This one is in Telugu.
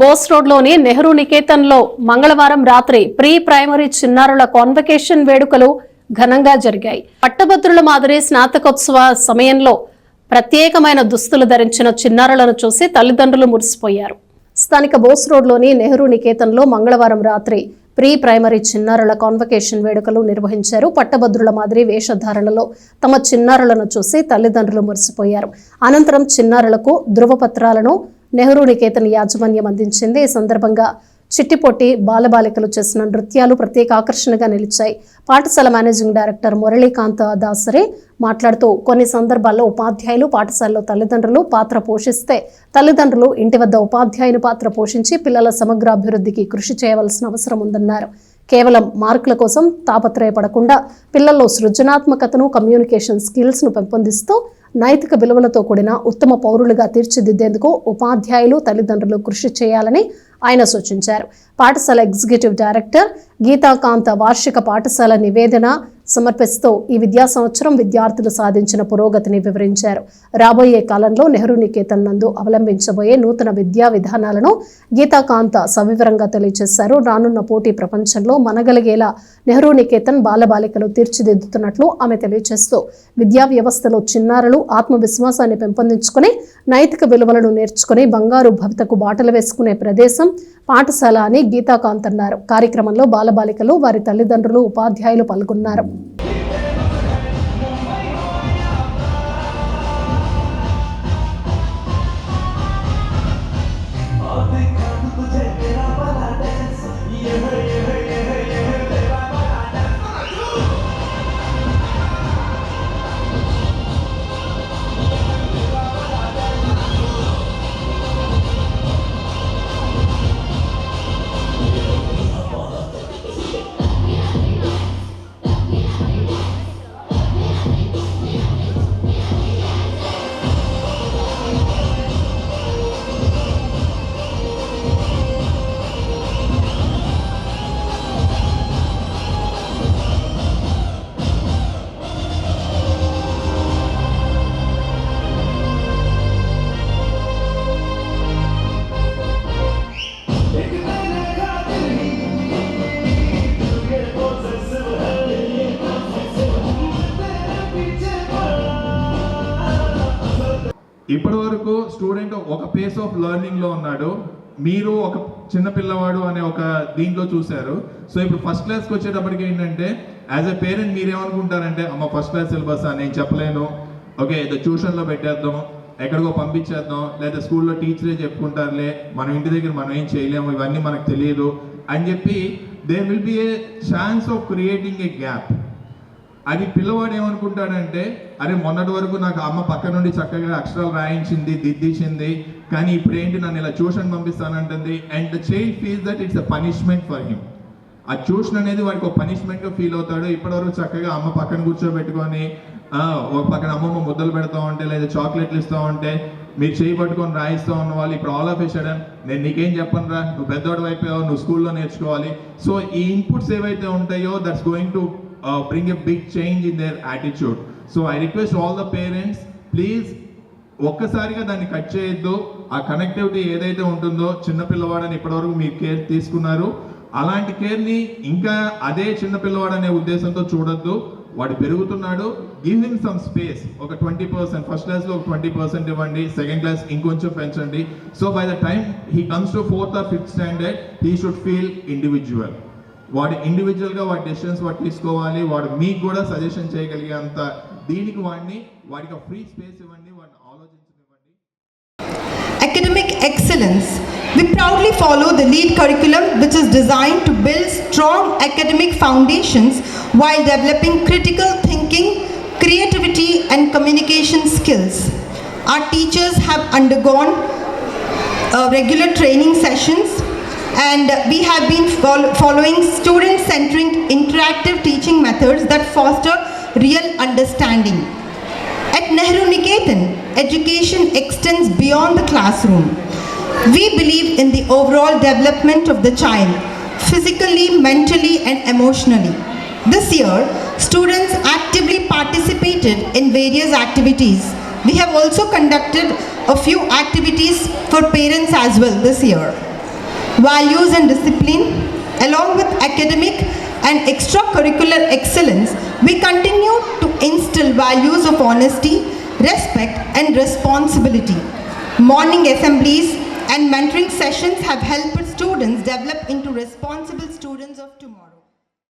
బోస్ రోడ్లోని నెహ్రూ నికేతన్లో మంగళవారం రాత్రి ప్రీ ప్రైమరీ చిన్నారుల కాన్వకేషన్ వేడుకలు ఘనంగా జరిగాయి. పట్టభద్రుల మాదిరి స్నాతకోత్సవ సమయంలో ప్రత్యేకమైన దుస్తులు ధరించిన చిన్నారులను చూసి తల్లిదండ్రులు మురిసిపోయారు. స్థానిక బోస్ రోడ్లోని నెహ్రూ నికేతన్లో మంగళవారం రాత్రి ప్రీ ప్రైమరీ చిన్నారుల కాన్వకేషన్ వేడుకలు నిర్వహించారు. పట్టభద్రుల మాదిరి వేషధారణలో తమ చిన్నారులను చూసి తల్లిదండ్రులు మురిసిపోయారు. అనంతరం చిన్నారులకు ధృవపత్రాలను నెహ్రూ నికేతన్ యాజమాన్యం అందించింది. ఈ సందర్భంగా చిట్టిపొట్టి బాలబాలికలు చేసిన నృత్యాలు ప్రత్యేక ఆకర్షణగా నిలిచాయి. పాఠశాల మేనేజింగ్ డైరెక్టర్ మురళీకాంత్ దాసరే మాట్లాడుతూ కొన్ని సందర్భాల్లో ఉపాధ్యాయులు పాఠశాలలో తల్లిదండ్రులు పాత్ర పోషిస్తే తల్లిదండ్రులు ఇంటి వద్ద ఉపాధ్యాయుని పాత్ర పోషించి పిల్లల సమగ్ర అభివృద్ధికి కృషి చేయవలసిన అవసరం ఉందన్నారు. కేవలం మార్కుల కోసం తాపత్రయపడకుండా పిల్లల్లో సృజనాత్మకతను కమ్యూనికేషన్ స్కిల్స్ను పెంపొందిస్తూ నైతిక విలువలతో కూడిన ఉత్తమ పౌరులుగా తీర్చిదిద్దేందుకు ఉపాధ్యాయులు తల్లిదండ్రులు కృషి చేయాలని ఆయన సూచించారు. పాఠశాల ఎగ్జిక్యూటివ్ డైరెక్టర్ గీతాకాంత వార్షిక పాఠశాల నివేదన సమర్పిస్తూ ఈ విద్యా సంవత్సరం విద్యార్థులు సాధించిన పురోగతిని వివరించారు. రాబోయే కాలంలో నెహ్రూ నికేతన్ నందు అవలంబించబోయే నూతన విద్యా విధానాలను గీతాకాంత సవివరంగా తెలియజేశారు. రానున్న పోటీ ప్రపంచంలో మనగలిగేలా నెహ్రూ నికేతన్ బాలబాలికలు తీర్చిదిద్దుతున్నట్లు ఆమె తెలియజేస్తూ విద్యా వ్యవస్థలో చిన్నారులు ఆత్మవిశ్వాసాన్ని పెంపొందించుకుని నైతిక విలువలను నేర్చుకుని బంగారు భవితకు బాటలు వేసుకునే ప్రదేశం పాఠశాల అని గీతాకాంత్ అన్నారు. కార్యక్రమంలో బాలబాలికలు వారి తల్లిదండ్రులు ఉపాధ్యాయులు పాల్గొన్నారు. Woo! ఇప్పటి వరకు స్టూడెంట్ ఒక పేస్ ఆఫ్ లెర్నింగ్లో ఉన్నాడు. మీరు ఒక చిన్న పిల్లవాడు అనే ఒక దీంట్లో చూశారు. సో ఇప్పుడు ఫస్ట్ క్లాస్కి వచ్చేటప్పటికి ఏంటంటే యాజ్ ఎ పేరెంట్ మీరేమనుకుంటారంటే అమ్మ ఫస్ట్ క్లాస్ సిలబస్ నేను చెప్పలేను. ఓకే ఏదో ట్యూషన్లో పెట్టేద్దాం. ఎక్కడికో పంపించేద్దాం. లేదా స్కూల్లో టీచరే చెప్పుకుంటారులే. మనం ఇంటి దగ్గర మనం ఏం చేయలేము. ఇవన్నీ మనకు తెలియదు. అని చెప్పి they will be a chance of creating a gap అది పిల్లవాడు ఏమనుకుంటాడంటే అరే మొన్నటి వరకు నాకు అమ్మ పక్క నుండి చక్కగా అక్షరాలు రాయించింది దిద్దించింది కానీ ఇప్పుడు ఏంటి నన్ను ఇలా tuition పంపిస్తానంటుంది? And the child feel that it's a punishment for him. ఆ ట్యూషన్ అనేది వాడికి ఒక పనిష్మెంట్గా ఫీల్ అవుతాడు. ఇప్పటివరకు చక్కగా అమ్మ పక్కన కూర్చోబెట్టుకొని ఒక పక్కన అమ్మమ్మ ముద్దలు పెడతా ఉంటే లేదా చాక్లెట్లు ఇస్తా ఉంటే మీరు చేయి పట్టుకొని రాయిస్తూ ఉన్న వాళ్ళు ఇప్పుడు ఆల్ ఆఫ్ సడన్ నేను నీకేం చెప్పను రా నువ్వు పెద్దవాడు అయిపోయావు నువ్వు స్కూల్లో నేర్చుకోవాలి. సో ఈ ఇన్పుట్స్ ఏవైతే ఉంటాయో that's going to Uh, bring a big change in their attitude. So I request all the parents please ఒక్కసారిగా దాన్ని కట్ చేయొద్దు. ఆ కనెక్టివిటీ ఏదైతే ఉంటుందో చిన్న పిల్లవాడని ఇప్పటివరకు మీరు కేర్ తీసుకున్నారు. అలాంటి కేర్ని ఇంకా అదే చిన్నపిల్లవాడనే ఉద్దేశంతో చూడొద్దు. వాడు పెరుగుతున్నాడు. గివ్ హిమ్ సమ్ స్పేస్ ఒక ట్వంటీ పర్సెంట్ ఫస్ట్ క్లాస్లో ఒక ట్వంటీ పర్సెంట్ ఇవ్వండి. సెకండ్ క్లాస్ ఇంకొంచెం పెంచండి. So by the time he comes to fourth or fifth standard he should feel individual వాడు ఇండివిజువల్గా వాడి డెసిషన్స్ వాడు తీసుకోవాలి వాడు మీకు కూడా సజెషన్ చేయగలిగే అంత దీనికి వాడిని వాడికి ఫ్రీ స్పేస్ ఇవ్వండి వాడిని ఆలోచించనివ్వండి Academic excellence. We proudly follow the LEAD curriculum, which is designed to build strong academic foundations while developing critical thinking, creativity, and communication skills. Our teachers have undergone uh, regular training sessions and we have been fol- following student centric interactive teaching methods that foster real understanding. At Nehru Niketan, education extends beyond the classroom. We believe in the overall development of the child, physically, mentally, and emotionally. This year, students actively participated in various activities. We have also conducted a few activities for parents as well this year. Values, and discipline, along with academic and extracurricular excellence, we continue to instill values of honesty, respect, and responsibility. Morning assemblies and mentoring sessions have helped students develop into responsible students.